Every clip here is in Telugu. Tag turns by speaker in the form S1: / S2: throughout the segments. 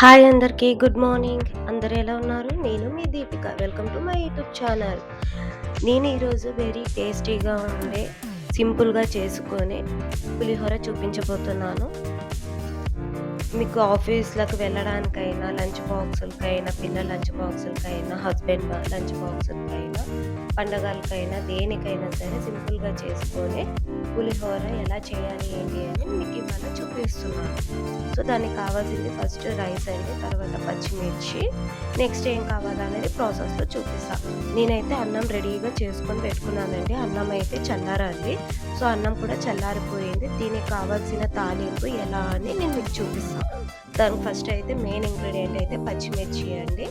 S1: హాయ్ అందరికీ గుడ్ మార్నింగ్. అందరు ఎలా ఉన్నారు? నేను మీ Deepika. Welcome to my YouTube channel. నేను ఈరోజు వెరీ టేస్టీగా ఉండే సింపుల్గా చేసుకొని పులిహోర చూపించబోతున్నాను. మీకు ఆఫీస్లకు వెళ్ళడానికైనా లంచ్ బాక్సులకైనా పిల్లల లంచ్ బాక్సులకైనా హస్బెండ్ లంచ్ బాక్సులకైనా పండగలకైనా దేనికైనా సరే సింపుల్గా చేసుకొని పులిహోర ఎలా చేయాలి ఏంటి అని మీకు ఇవాళ చూపిస్తున్నాను. సో దానికి కావాల్సింది ఫస్ట్ రైస్ అండి తర్వాత పచ్చిమిర్చి. నెక్స్ట్ ఏం కావాలనేది ప్రాసెస్లో చూపిస్తాను నేనైతే అన్నం రెడీగా చేసుకొని పెట్టుకున్నానండి. అన్నం అయితే చల్లారాలి. సో అన్నం కూడా చల్లారిపోయింది. దీనికి కావాల్సిన తాలింపు ఎలా అని నేను మీకు చూపిస్తాను దానికి ఫస్ట్ అయితే మెయిన్ ఇంగ్రీడియంట్ అయితే పచ్చిమిర్చి అండి.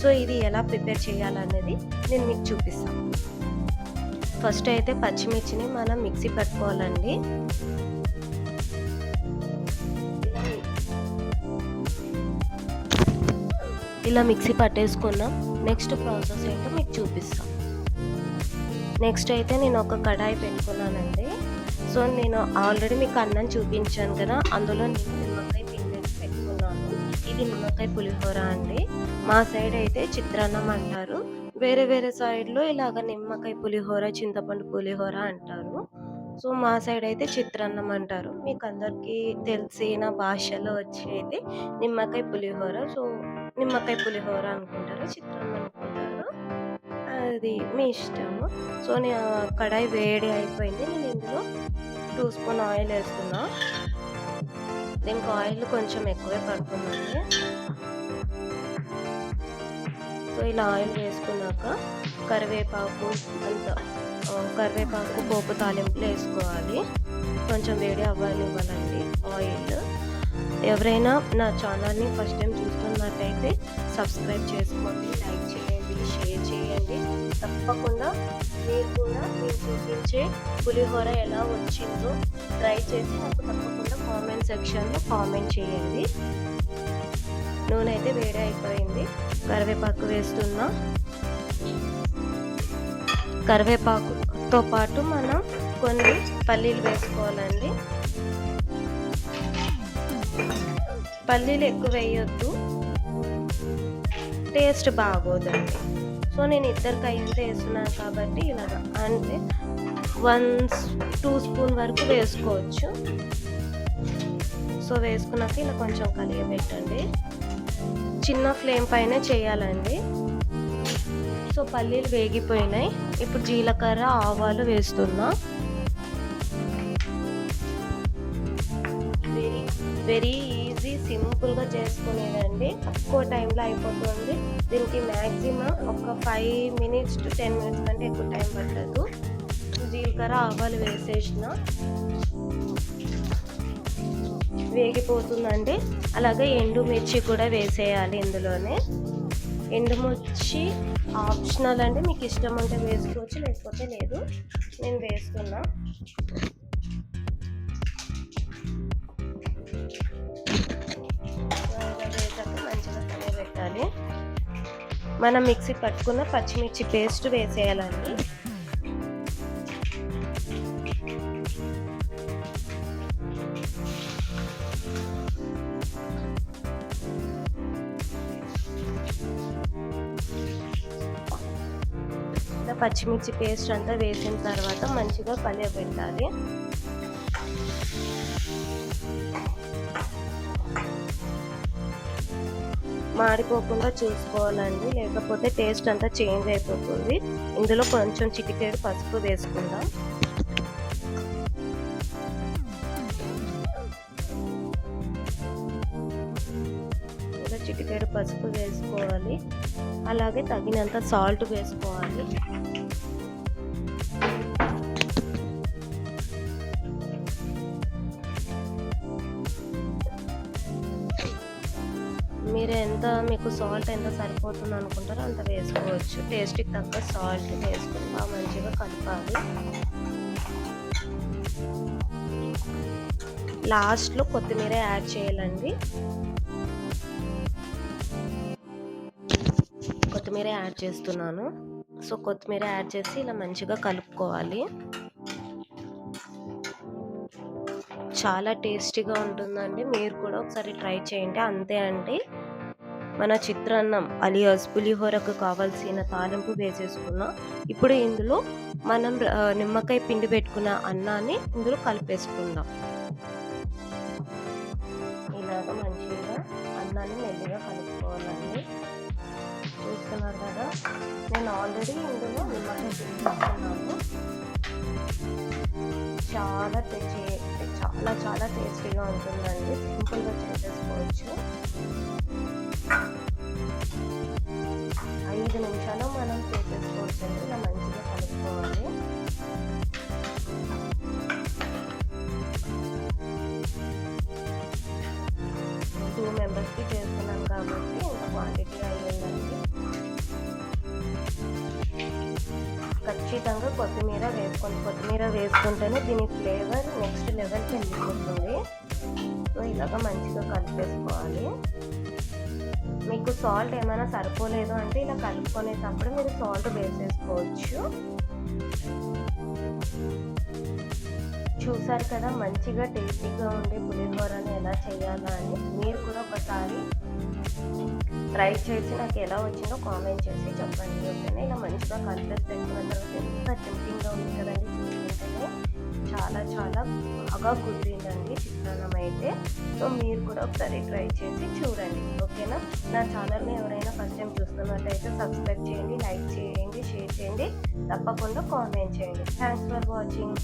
S1: సో ఇది ఎలా ప్రిపేర్ చేయాలనేది నేను మీకు చూపిస్తాను. ఫస్ట్ అయితే పచ్చిమిర్చిని మనం మిక్సీ పట్టుకోవాలండి. ఇలా మిక్సీ పట్టేసుకున్నాం. నెక్స్ట్ ప్రాసెస్ అయితే మీకు చూపిస్తాం. నెక్స్ట్ అయితే నేను ఒక కడాయి పెట్టుకున్నానండి. సో నేను ఆల్రెడీ మీకు అన్నం చూపించాను కదా అందులో నేను నిమ్మకాయ ఇది నిమ్మకాయ పులిహోర అండి. మా సైడ్ అయితే చిత్రాన్నం అంటారు. వేరే వేరే సైడ్లో ఇలాగ నిమ్మకాయ పులిహోర చింతపండు పులిహోర అంటారు. సో మా సైడ్ అయితే చిత్రాన్నం అంటారు. మీకు అందరికీ తెలిసిన భాషలో వచ్చి అయితే నిమ్మకాయ పులిహోర. సో నిమ్మకాయ పులిహోర అనుకుంటారు చిత్రాన్నం అనుకుంటారు. అది మీ ఇష్టము. సో నేను కడాయి వేడి అయిపోయింది. నేను ఇందులో టూ స్పూన్ ఆయిల్ వేస్తున్నా. దీనికి ఆయిల్ కొంచెం ఎక్కువే పడుతుందండి సో ఇలా ఆయిల్ వేసుకున్నాక కరివేపాకు అంత కరివేపాకు పోపు తాలింపులు వేసుకోవాలి. కొంచెం వేడి అవ్వనివ్వాలండి ఆయిల్. ఎవరైనా నా ఛానల్ని ఫస్ట్ టైం చూస్తున్నట్టయితే సబ్స్క్రైబ్ చేసుకోండి లైక్ చేయండి షేర్ చేయండి. తప్పకుండా మీరు కూడా మీరు చూపించే పులిహోర ఎలా వచ్చిందో ట్రై చేసి నాకు తప్పకుండా కామెంట్ సెక్షన్లో కామెంట్ చేయండి. నూనె అయితే వేడి అయిపోయింది. కరివేపాకు వేస్తున్నా. కరివేపాకుతో పాటు మనం కొన్ని పల్లీలు వేసుకోవాలండి. పల్లీలు ఎక్కువ వేయొద్దు. టేస్ట్ బాగోదండి. సో నేను ఇద్దరికి అయ్యేంత వేస్తున్నాను కాబట్టి ఇలాగ. అంటే వన్ టూ స్పూన్ వరకు వేసుకోవచ్చు. సో వేసుకున్నాక ఇలా కొంచెం కలియబెట్టండి చిన్న ఫ్లేమ్ పైన చేయాలండి. సో పల్లీలు వేగిపోయినాయి. ఇప్పుడు జీలకర్ర ఆవాలు వేస్తున్నా. వెరీ వెరీ ఈజీ సింపుల్గా చేసుకునేదండి. తక్కువ టైంలో అయిపోతుంది. దీనికి మ్యాక్సిమం ఒక five minutes to ten minutes కంటే ఎక్కువ టైం పట్టదు. జీలకర్ర ఆవాలు వేసేసిన. వేగిపోతుందండి. అలాగే ఎండుమిర్చి కూడా వేసేయాలి ఇందులోనే. ఎండుమిర్చి ఆప్షనల్ అండి. మీకు ఇష్టం ఉంటే వేసుకోవచ్చు లేకపోతే లేదు. నేను వేస్తున్నా. వేసాక మంచిగా పెట్టాలి మనం మిక్సీ పట్టుకున్న పచ్చిమిర్చి పేస్ట్ వేసేయాలండి. పచ్చిమిర్చి పేస్ట్ అంతా వేసిన తర్వాత మంచిగా కలియబెట్టాలి మాడిపోకుండా చూసుకోవాలండి లేకపోతే టేస్ట్ అంతా చేంజ్ అయిపోతుంది. ఇందులో కొంచెం చిటికేడు పసుపు వేసుకుందాం. చిటికేడు పసుపు వేసుకోవాలి. అలాగే తగినంత సాల్ట్ వేసుకోవాలి. మీరు ఎంత మీకు సాల్ట్ ఎంత సరిపోతుంది అనుకుంటారో అంత వేసుకోవచ్చు. టేస్ట్కి తగ్గ సాల్ట్ వేసుకుని బాగా మంచిగా కలపాలి. లాస్ట్లో కొత్తిమీర యాడ్ చేయాలండి. కొత్తిమీర యాడ్ చేస్తున్నాను. సో కొత్తిమీర యాడ్ చేసి ఇలా మంచిగా కలుపుకోవాలి. చాలా టేస్టీగా ఉంటుందండి. మీరు కూడా ఒకసారి ట్రై చేయండి. అంతే అండి. మన చిత్రాన్నం అలియాస్ పులిహోరకు కావాల్సిన తాలింపు వేసేసుకున్నాం. ఇప్పుడు ఇందులో మనం నిమ్మకాయ పిండి పెట్టుకున్న అన్నాన్ని ఇందులో కలిపేసుకుందాం. ఇలాగ మంచిగా అన్నాన్ని మెల్లిగా కలుపుకోవాలండి. చూస్తున్నారు కదా. నేను ఆల్రెడీ ఇందులో నిమ్మకాయ పిండి చాలా తెచ్చి చాలా చాలా టేస్టీగా ఉంటుందండి. సింపుల్గా చేసేసుకోవచ్చు. ఐదు నిమిషాలు మనం చేసేసుకోవచ్చు ఇలా మంచిగా కలుపుకోవాలి ఖచ్చితంగా కొత్తిమీర వేసుకోండి కొత్తిమీర వేసుకుంటేనే దీని ఫ్లేవర్ నెక్స్ట్ లెవెల్కి వెళ్ళిపోతుంది సో ఇలాగ మంచిగా కలిపేసుకోవాలి. మీకు సాల్ట్ ఏమైనా సరిపోలేదు అంటే ఇలా కలుపుకునేటప్పుడు మీరు సాల్ట్ వేసేసుకోవచ్చు. చూసారు కదా మంచిగా టేస్టీగా ఉండే పులిహోరని ఎలా చేయాలా అని మీరు కూడా ఒకసారి ట్రై చేసి నాకు ఎలా వచ్చిందో కామెంట్ చేసి చెప్పండి. ఓకేనా? ఇలా మంచిగా కలిపేసి పెట్టుకున్న తర్వాత ఎంత టెంప్టింగ్గా ఉంది కదండి చూసుకుంటేనే చాలా చాలా బాగా కుదిరిందండి చిత్రాన్నం అయితే. సో మీరు కూడా ఒకసారి ట్రై చేసి చూడండి. ఓకేనా? నా ఛానల్ని ఎవరైనా ఫస్ట్ టైం చూస్తున్నట్లయితే సబ్స్క్రైబ్ చేయండి లైక్ చేయండి షేర్ చేయండి. తప్పకుండా కామెంట్ చేయండి. Thanks for watching